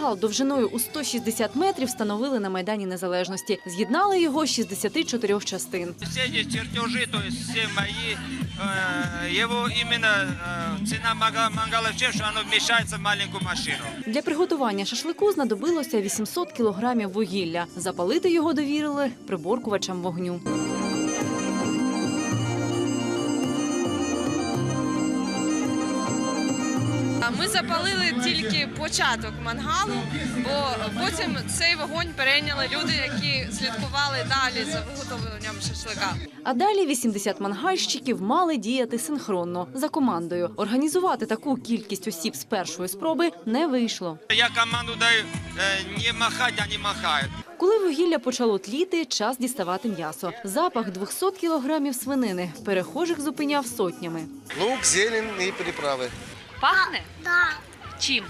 мангал довжиною у 160 метрів встановили на Майдані Незалежності. З'єднали його з 64 частин. Все эти чертежи, то есть все мои, э, его именно э, цена мага- мангала в чем, что оно вмещается в маленькую машину. Для приготування шашлику знадобилося 800 кілограмів вугілля. Запалити його довірили приборкувачам вогню. Ми запалили тільки початок мангалу, бо потім цей вогонь перейняли люди, які слідкували далі за виготовленням шашлика. А далі 80 мангальщиків мали діяти синхронно за командою. Організувати таку кількість осіб з першої спроби не вийшло. Я команду даю э, не махать, они махают. Коли вугілля почало тліти, час діставати м'ясо. Запах 200 кілограмів свинини перехожих зупиняв сотнями. Лук, зелень и приправы. Пахне? Да, Чим?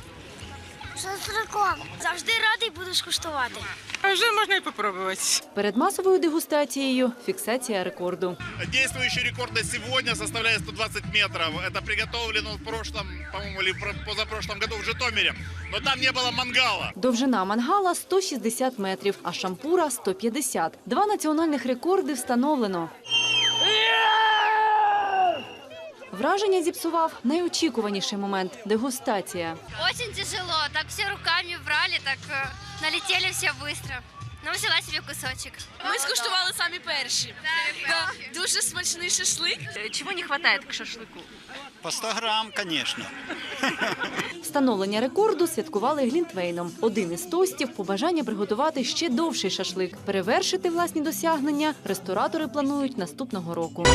шашликом. Завжди радий будеш куштувати. А вже можна і попробувати. Перед масовою дегустацією фіксація рекорду. Действующий рекорд на сегодня составляет 120 метров. Это приготовлено в прошлом, по-моему, или позапрошлом году в Житомире. Но там не было мангала. Довжина мангала 160 метрів, а шампура 150. Два національних рекорди встановлено. Враження зіпсував найочікуваніший момент дегустація. Очень тяжело. Так все руками брали, так э, налетели все быстро. Но взяла себе кусочек. Ми скуштували самі перші. Да, дуже смачний шашлик. Чого не вистачає к шашлику? По 100 грамм, конечно. Встановлення рекорду святкували глінтвейном. Один із тостів – побажання приготувати ще довший шашлик. Перевершити власні досягнення ресторатори планують наступного року.